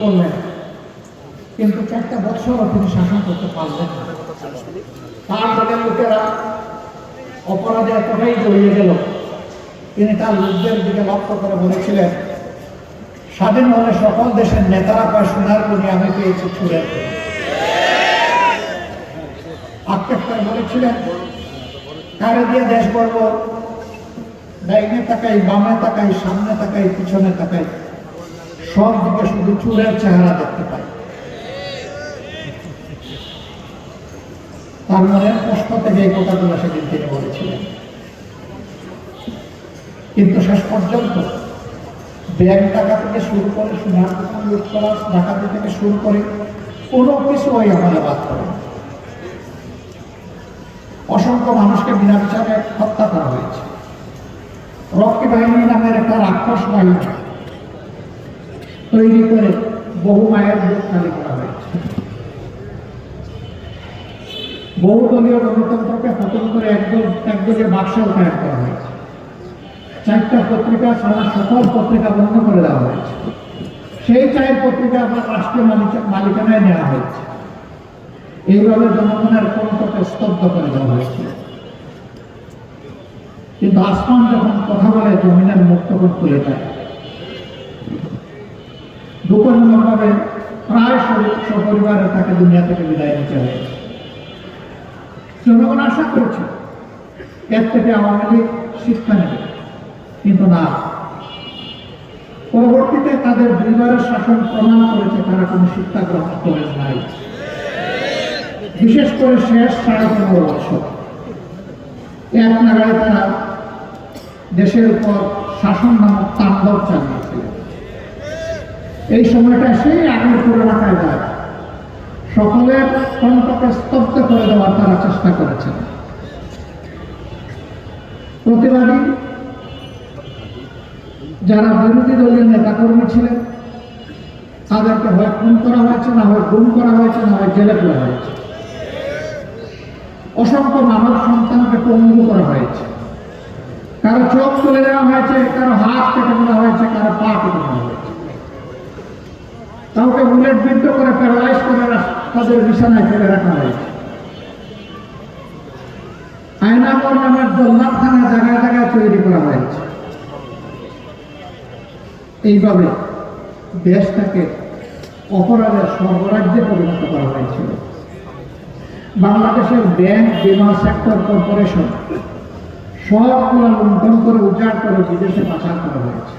করলেন। কিন্তু চারটা বছরও তিনি শাসন করতে পারলেন তার দলের লোকেরা অপরাধে এতটাই জড়িয়ে গেল। তিনি তার লোকদের দিকে লক্ষ্য করে বলেছিলেন, স্বাধীন হলে সকল দেশের নেতারা পায় সোনার কোনি আমি পেয়েছি ছুড়ে আক্ষেপ করে বলেছিলেন, কারে দিয়ে দেশ গর্ব ডাইনে তাকাই, বামে তাকাই, সামনে তাকাই, পিছনে তাকাই। সব দিকে শুধু চুলের চেহারা দেখতে পাই। তার মনের কষ্ট থেকে এই কথাগুলো সেদিন তিনি বলেছিলেন। কিন্তু শেষ পর্যন্ত ব্যাংক টাকা থেকে শুরু করে সোনার ডাকাতি থেকে শুরু করে কোনো কিছু ওই আমাদের বাদ করে অসংখ্য মানুষকে বিনা বিচারে হত্যা করা হয়েছে। রক্ষী বাহিনী নামের একটা রাক্ষস বাহিনী তৈরি করে বহু মায়ের খালি করা হয়েছে। বহু দলীয় গণতন্ত্রকে খতম করে একদল একদলীয় বাক্সেও কায়েম করা হয়েছে। চারটা পত্রিকা ছাড়া সকল পত্রিকা বন্ধ করে দেওয়া হয়েছে। সেই চার পত্রিকা আবার রাষ্ট্রীয় মালিক- মালিকানায় নেওয়া হয়েছে। এইভাবে জনগণের কণ্ঠকে স্তব্ধ করে দেওয়া হয়েছে। কিন্তু আসমান যখন কথা বলে, জমিনের মুক্ত তখন তুলে যায়। দুঃখজনকভাবে প্রায় সপরিবারে তাকে দুনিয়া থেকে বিদায় নিতে হয়েছে জনগণ আশা করেছে, এর থেকে আওয়ামী লীগ শিক্ষা নেবে। কিন্তু না। পরবর্তীতে তাদের দুইবারের শাসন প্রমাণ করেছে, তারা কোনো শিক্ষা গ্রহণ করে নাই। বিশেষ করে শেষ সাড়ে পনেরো বছর। এক নাগারে তারা দেশের উপর শাসন নামক তাণ্ডব চালিয়েছিল এই সময়টা সেই আগের পুরোনো কায়দায় সকলের কণ্ঠকে স্তব্ধ করে দেওয়ার তারা চেষ্টা করেছেন। প্রতিবাদী যারা বিরোধী দলীয় নেতাকর্মী ছিলেন, তাদেরকে হয় খুন করা হয়েছে, না হয় গুম করা হয়েছে, না হয় জেলে করা হয়েছে। অসংখ্য মানব সন্তানকে পঙ্গু করা হয়েছে। কারও চোখ তুলে দেওয়া হয়েছে, কারও হাত কেটে দেওয়া হয়েছে, কারও পা কেটে দেওয়া হয়েছে। কাউকে বুলেট বিদ্ধ করে প্যারালাইজ করে তাদের বিছানায় ফেলে রাখা হয়েছে আয়নাগর নামের জল্লাদখানা জায়গায় জায়গায় তৈরি করা হয়েছে। এইভাবে দেশটাকে অপরাধের সর্বরাজ্যে পরিণত করা হয়েছিল। বাংলাদেশের ব্যাংক, বিমা সেক্টর, কর্পোরেশন সবগুলো লুণ্ঠন করে উজাড় করে বিদেশে পাচার করা হয়েছে।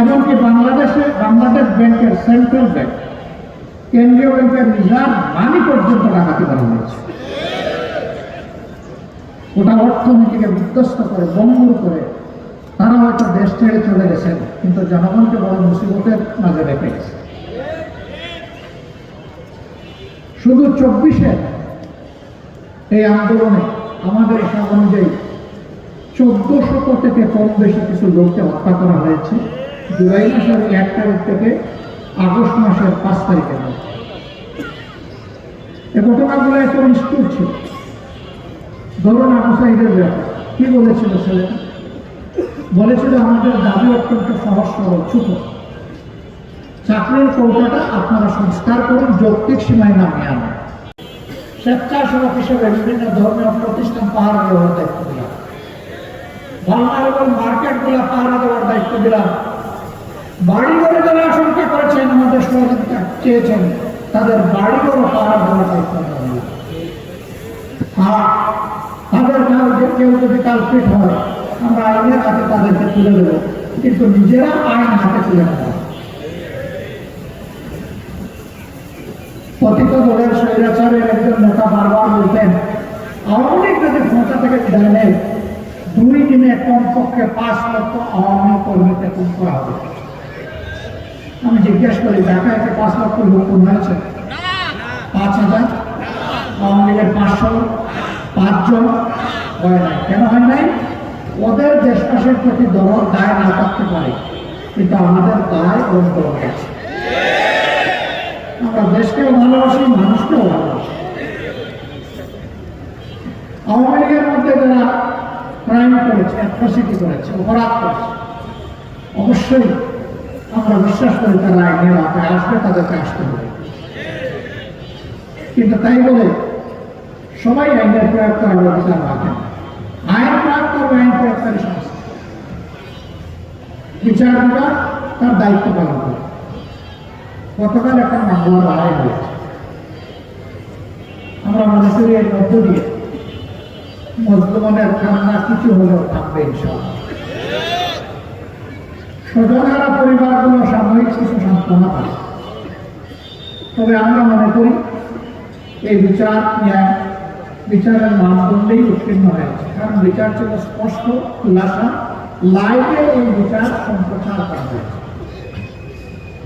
এমনকি বাংলাদেশে বাংলাদেশ ব্যাংকের সেন্ট্রাল ব্যাংক কেন্দ্রীয় ব্যাংকের রিজার্ভ মানি পর্যন্ত ডাকাতি করা হয়েছে। ওটা অর্থনীতিকে বিধ্বস্ত করে, বঙ্গুর করে, তারা হয়তো দেশ ছেড়ে চলে গেছেন, কিন্তু জনগণকে বড় মুসিবতের মাঝে রেখে গেছে। শুধু চব্বিশে এই আন্দোলনে আমাদের হিসাব অনুযায়ী চোদ্দ শত থেকে কম বেশি কিছু লোককে হত্যা করা হয়েছে। জুলাই মাসের এক তারিখ থেকে আগস্ট মাসের পাঁচ তারিখের মধ্যে। এ ঘটনাগুলো এত নিষ্ঠুর ছিল। ধরুন ব্যাপার। কি বলেছিল ছেলে বলেছিল, আমাদের দাবি অত্যন্ত সহজ সরল চাকরির কৌটাটা আপনারা সংস্কার করুন, যৌক্তিক সীমায় নামিয়ে আনুন। স্বেচ্ছাসেবক হিসেবে বিভিন্ন ধর্মীয় প্রতিষ্ঠান পাহারা দেওয়ার দায়িত্ব দিলাম। ভালনারেবল মার্কেটগুলো পাহারা দেওয়ার দায়িত্ব দিলাম। বাড়ি ঘরে যারা আশঙ্কা করেছেন আমাদের সহযোগিতা চেয়েছেন, তাদের বাড়ি দেওয়ার দায়িত্ব তাদের কাউ যদি কালপিট হয়, আমরা আইনের হাতে তাদেরকে তুলে দেবো। কিন্তু নিজেরা আইন হাতে তুলে নেব পতিত দলের স্বৈরাচারের একজন নেতা বারবার বলতেন, আওয়ামী লীগ যদি ক্ষমতা থেকে দুই দিনে কমপক্ষে পাঁচ লক্ষ আওয়ামী করা হবে। আমি জিজ্ঞেস করি, ঢাকায় কি পাঁচ লক্ষ লোক হয়েছে পাঁচ হাজার। আওয়ামী পাঁচশো, পাঁচজন। হয় নাই। কেন হয় নাই? ওদের দেশবাসীর প্রতি দরদ দায় না থাকতে পারে, কিন্তু আমাদের দায় ওর দরদ আছে। আমরা দেশকেও ভালোবাসি, মানুষকেও ভালোবাসি। আওয়ামী লীগের মধ্যে যারা ক্রাইম করেছে অ্যাট্রসিটি করেছে, অপরাধ করেছে, অবশ্যই আমরা বিশ্বাস করি তারা আইনের আওতায় আসবে, তাদেরকে আসতে হবে। কিন্তু তাই বলে সবাই আইনের প্রয়োগ করার অধিকার রাখেন আইন প্রয়োগ করবে, আইন প্রয়োগকারী সংস্থা বিচার বিভাগ তার দায়িত্ব পালন করে। গতকাল একটা মামলার রায় হয়েছে। আমরা মনে করি এর মধ্য দিয়ে মজলুমনের কান্না কিছু হলেও থাকবে, ইনশাআল্লাহ। স্বজনেরা পরিবারগুলো সাময়িক কিছু সান্ত্বনা পায় তবে আমরা মনে করি, এই বিচার ন্যায়, বিচারের মানদণ্ডেই উত্তীর্ণ হয়েছে। কারণ বিচার ছিল স্পষ্ট, খুলাসা, লাইভে এই বিচার সম্প্রচার করা হয়েছে।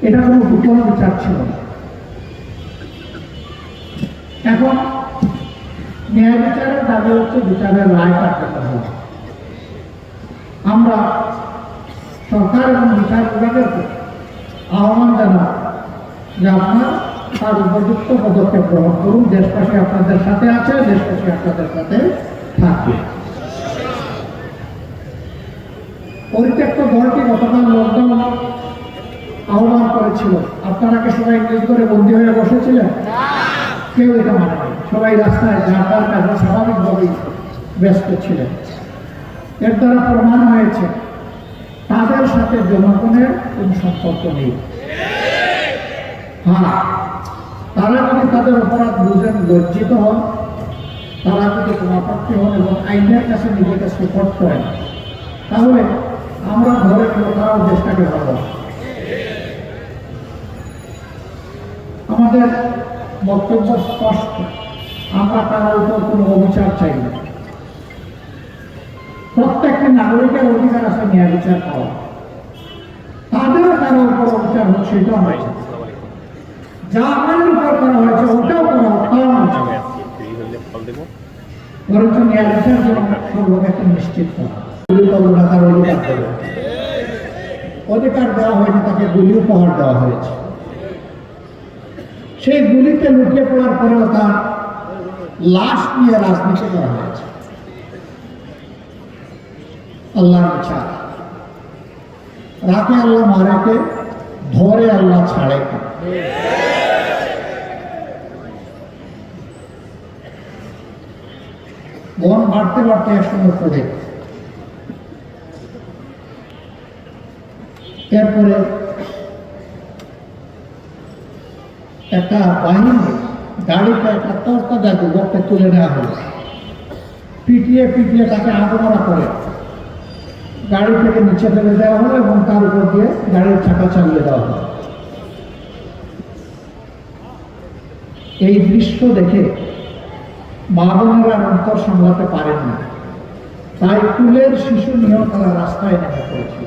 এটা কোনো গোপন বিচার ছিল না। এখন ন্যায় বিচারের দাবি হচ্ছে বিচারের রায় কার্যকর হওয়া আমরা সরকার এবং বিচার বিভাগের আহ্বান জানাব যে আপনার তার উপযুক্ত পদক্ষেপ গ্রহণ করুন। দেশবাসী আপনাদের সাথে আছে, দেশবাসী আপনাদের সাথে থাকবে। পরিত্যক্ত দলটি গতকাল লকডাউন আহ্বান করেছিল। আপনারা কি সবাই নিজ করে বন্দী হয়ে বসেছিলেন? কেউ এটা মানে সবাই রাস্তায় যার কাজে স্বাভাবিকভাবেই ব্যস্ত ছিলেন। এর দ্বারা প্রমাণ হয়েছে সাথে জনগণের কোন সম্পর্ক নেই। হ্যাঁ তারা যদি তাদের অপরাধ বুঝেন লজ্জিত হন, তারা যদি ক্ষমাপ্রাপ্তি হন এবং আইনের কাছে নিজেকে সুপোর্ট করেন, তাহলে আমরা ঘরের লোকেরাও দেশটাকে ভালো। আমাদের বক্তব্য স্পষ্ট। আমরা তার উপর কোনো অবিচার চাই না। প্রত্যেকটি নাগরিকের অধিকার আছে ন্যায় বিচার পাওয়া আমরা চাই। যা আমাদের উপর করা হয়েছে, ওটাও করা অধিকার দেওয়া হয়নি তাকে গুলি উপহার দেওয়া হয়েছে। সেই গুলিতে লুকিয়ে পড়ার পরেও তার লাশ নিয়ে রাজনীতি করা হয়েছে। আল্লাহর বিচার। রাতে আল্লাহ মারেকে ধরে আল্লাহ ছাড়ে কে। বন বাড়তে বাড়তে একসঙ্গে পড়ে। এরপরে একটা বাহিনী গাড়িতে একটা তর্তা যুবককে তুলে নেওয়া হলো। পিটিয়ে পিটিয়ে তাকে আগুনরা করে। গাড়ি থেকে নিচে ফেলে দেওয়া হলো এবং তার উপর দিয়ে গাড়ির চাকা চালিয়ে দেওয়া হলো। এই দৃশ্য দেখে মা অন্তর সামলাতে পারেন না। তাই কুলের শিশু নিয়ন্ত্রণ তারা রাস্তায় নেমে পড়েছিল।